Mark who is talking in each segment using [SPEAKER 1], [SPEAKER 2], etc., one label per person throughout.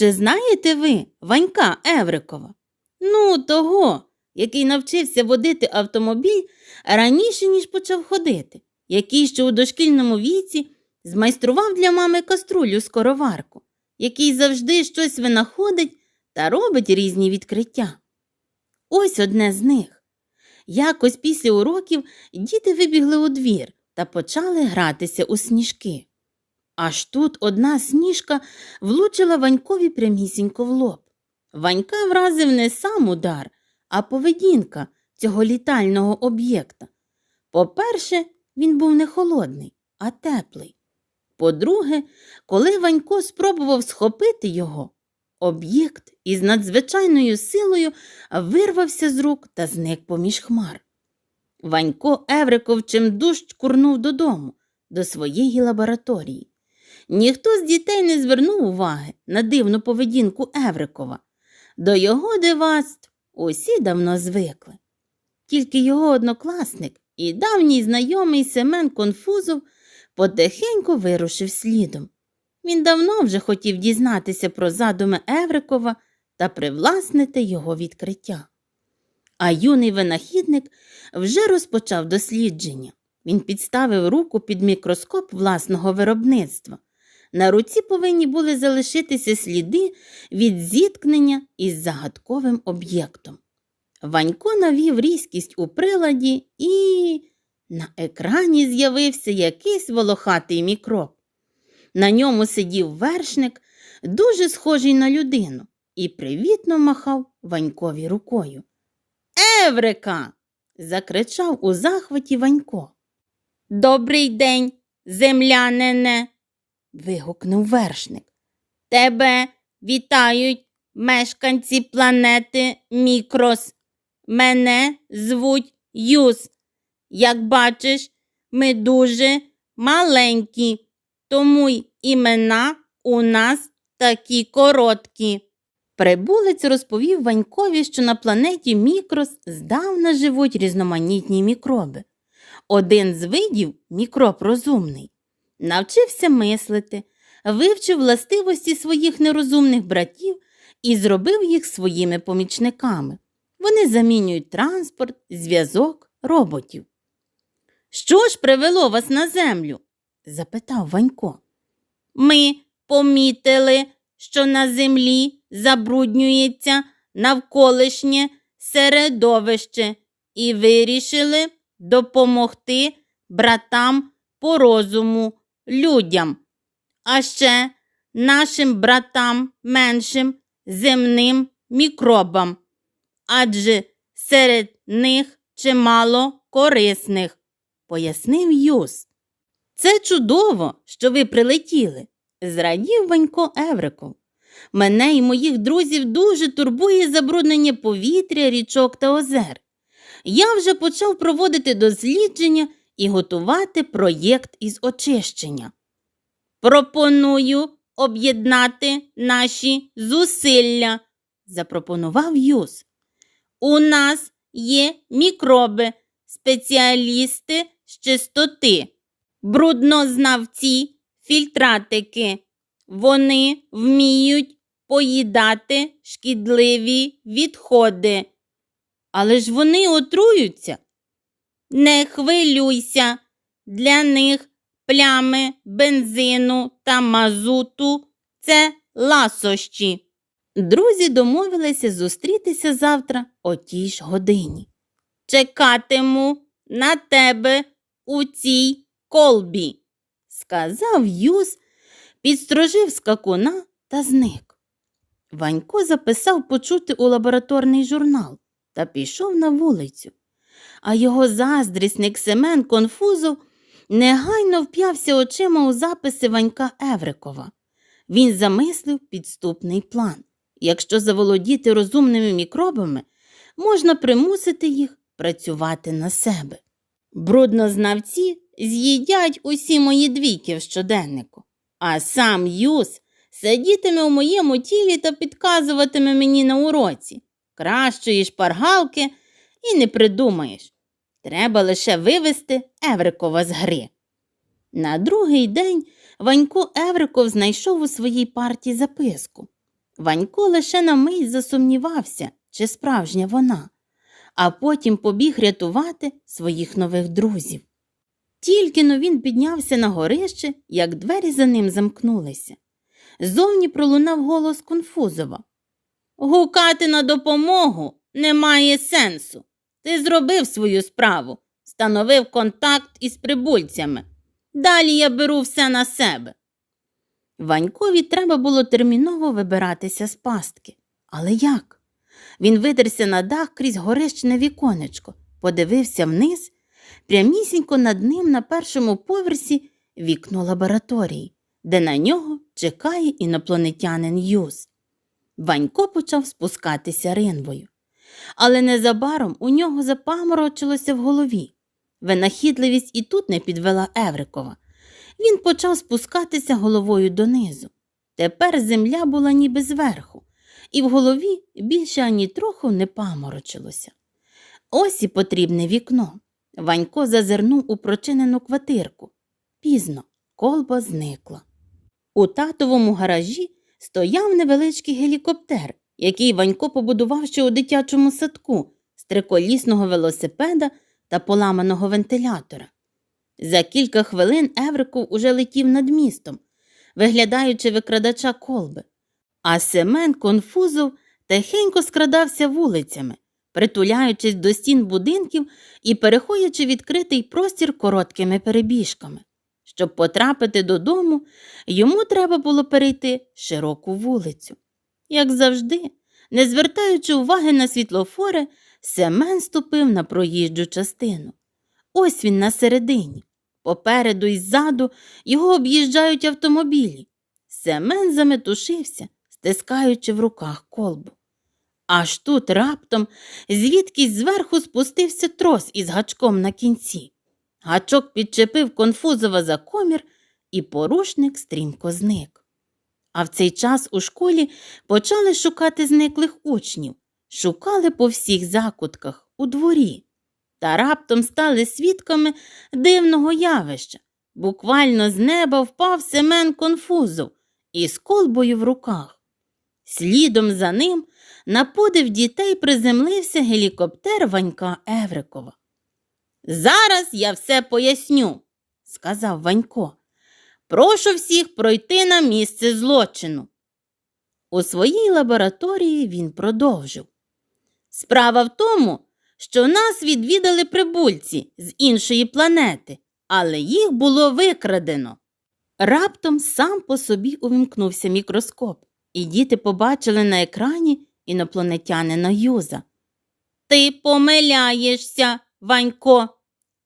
[SPEAKER 1] Чи знаєте ви Ванька Еврикова? Ну, того, який навчився водити автомобіль раніше, ніж почав ходити, який ще у дошкільному віці змайстрував для мами каструлю скороварку, який завжди щось винаходить та робить різні відкриття. Ось одне з них. Якось після уроків діти вибігли у двір та почали гратися у сніжки. Аж тут одна сніжка влучила Ванькові прямісінько в лоб. Ванька вразив не сам удар, а поведінка цього літального об'єкта. По-перше, він був не холодний, а теплий. По-друге, коли Ванько спробував схопити його, об'єкт із надзвичайною силою вирвався з рук та зник поміж хмар. Ванько Евриков чимдуж курнув додому, до своєї лабораторії. Ніхто з дітей не звернув уваги на дивну поведінку Еврикова. До його дивацтв усі давно звикли. Тільки його однокласник і давній знайомий Семен Конфузов потихеньку вирушив слідом. Він давно вже хотів дізнатися про задуми Еврикова та привласнити його відкриття. А юний винахідник вже розпочав дослідження. Він підставив руку під мікроскоп власного виробництва. На руці повинні були залишитися сліди від зіткнення із загадковим об'єктом. Ванько навів різкість у приладі і на екрані з'явився якийсь волохатий мікроб. На ньому сидів вершник, дуже схожий на людину, і привітно махав Ванькові рукою. Еврика. закричав у захваті Ванько. Добрий день, землянине. Вигукнув вершник. Тебе вітають мешканці планети Мікрос. Мене звуть Юс. Як бачиш, ми дуже маленькі, тому й імена у нас такі короткі. Прибулець розповів Ванькові, що на планеті Мікрос здавна живуть різноманітні мікроби. Один з видів мікроб розумний. Навчився мислити, вивчив властивості своїх нерозумних братів і зробив їх своїми помічниками. Вони замінюють транспорт, зв'язок, роботів. Що ж привело вас на землю? запитав Ванько. Ми помітили, що на землі забруднюється навколишнє середовище і вирішили допомогти братам по розуму, людям, а ще нашим братам меншим земним мікробам, адже серед них чимало корисних, пояснив Юс. Це чудово, що ви прилетіли, зрадів Ванько Евриков. Мене і моїх друзів дуже турбує забруднення повітря, річок та озер. Я вже почав проводити дослідження і готувати проєкт із очищення. Пропоную об'єднати наші зусилля, запропонував Юс. У нас є мікроби, спеціалісти з чистоти, бруднознавці, фільтратики. Вони вміють поїдати шкідливі відходи. Але ж вони отруються. Не хвилюйся, для них плями бензину та мазуту це ласощі. Друзі домовилися зустрітися завтра о тій ж годині. Чекатиму на тебе у цій колбі, сказав Юс, підстрожив скакуна та зник. Ванько записав почути у лабораторний журнал та пішов на вулицю, а його заздрісник Семен Конфузов негайно вп'явся очима у записи Ванька Еврикова. Він замислив підступний план. Якщо заволодіти розумними мікробами, можна примусити їх працювати на себе. Бруднознавці з'їдять усі мої двійки в щоденнику, а сам Юс сидітиме у моєму тілі та підказуватиме мені на уроці. Кращої шпаргалки і не придумаєш. Треба лише вивести Еврикова з гри. На другий день Ванько Евриков знайшов у своїй парті записку. Ванько лише на мить засумнівався, чи справжня вона, а потім побіг рятувати своїх нових друзів. Тільки но він піднявся на горище, як двері за ним замкнулися. Зовні пролунав голос Конфузова. Гукати на допомогу немає сенсу. Ти зробив свою справу, становив контакт із прибульцями. Далі я беру все на себе. Ванькові треба було терміново вибиратися з пастки. Але як? Він видерся на дах крізь горищне віконечко, подивився вниз, прямісінько над ним на першому поверсі вікно лабораторії, де на нього чекає інопланетянин Юз. Ванько почав спускатися ринвою. Але незабаром у нього запаморочилося в голові. Винахідливість і тут не підвела Еврикова. Він почав спускатися головою донизу. Тепер земля була ніби зверху, і в голові більше ані трохи не паморочилося. Ось і потрібне вікно. Ванько зазирнув у прочинену квартирку. Пізно колба зникла. У татовому гаражі стояв невеличкий гелікоптер, який Ванько побудував ще у дитячому садку з триколісного велосипеда та поламаного вентилятора. За кілька хвилин Евриков уже летів над містом, виглядаючи викрадача колби, а Семен конфузов тихенько скрадався вулицями, притуляючись до стін будинків і переходячи відкритий простір короткими перебіжками. Щоб потрапити додому, йому треба було перейти широку вулицю. Як завжди, не звертаючи уваги на світлофори, Семен ступив на проїжджу частину. Ось він на середині. Попереду і ззаду його об'їжджають автомобілі. Семен заметушився, стискаючи в руках колбу. Аж тут раптом звідкись зверху спустився трос із гачком на кінці. Гачок підчепив конфузова за комір, і порушник стрімко зник. А в цей час у школі почали шукати зниклих учнів, шукали по всіх закутках у дворі та раптом стали свідками дивного явища. Буквально з неба впав Семен конфузов із колбою в руках. Слідом за ним на подив дітей приземлився гелікоптер Ванька Еврикова. Зараз я все поясню, сказав Ванько. Прошу всіх пройти на місце злочину. У своїй лабораторії він продовжив. Справа в тому, що нас відвідали прибульці з іншої планети, але їх було викрадено. Раптом сам по собі увімкнувся мікроскоп, і діти побачили на екрані інопланетянина Юза. Ти помиляєшся, Ванько,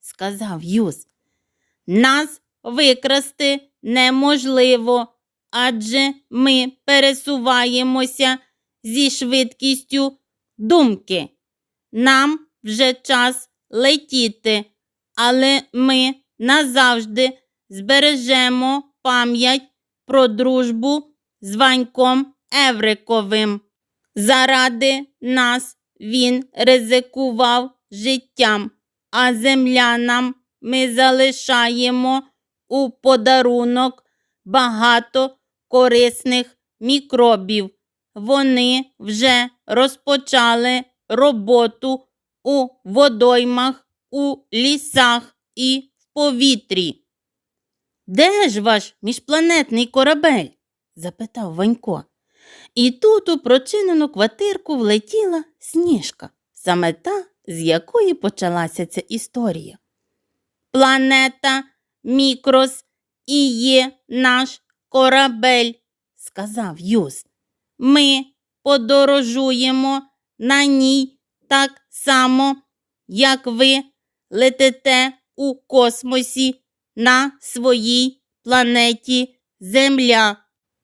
[SPEAKER 1] сказав Юз. Нас викрасти неможливо, адже ми пересуваємося зі швидкістю думки. Нам вже час летіти, але ми назавжди збережемо пам'ять про дружбу з Ваньком Евриковим. Заради нас він ризикував життям, а землянам ми залишаємо у подарунок багато корисних мікробів. Вони вже розпочали роботу у водоймах, у лісах і в повітрі. Де ж ваш міжпланетний корабель? запитав Ванько. І тут у прочинену квартирку влетіла сніжка, саме та, з якої почалася ця історія. Планета Мікрос і є наш корабель, сказав Юз. Ми подорожуємо на ній так само, як ви летите у космосі на своїй планеті Земля,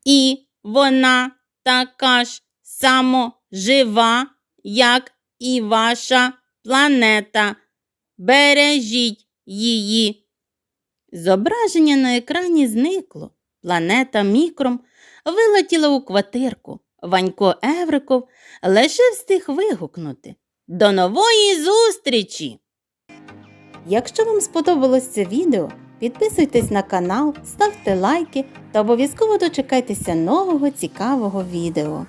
[SPEAKER 1] і вона така ж само жива, як і ваша планета. Бережіть її. Зображення на екрані зникло. Планета мікром вилетіла у квартирку. Ванько Евриков лише встиг вигукнути. До нової зустрічі! Якщо вам сподобалось це відео, підписуйтесь на канал, ставте лайки та обов'язково дочекайтеся нового цікавого відео.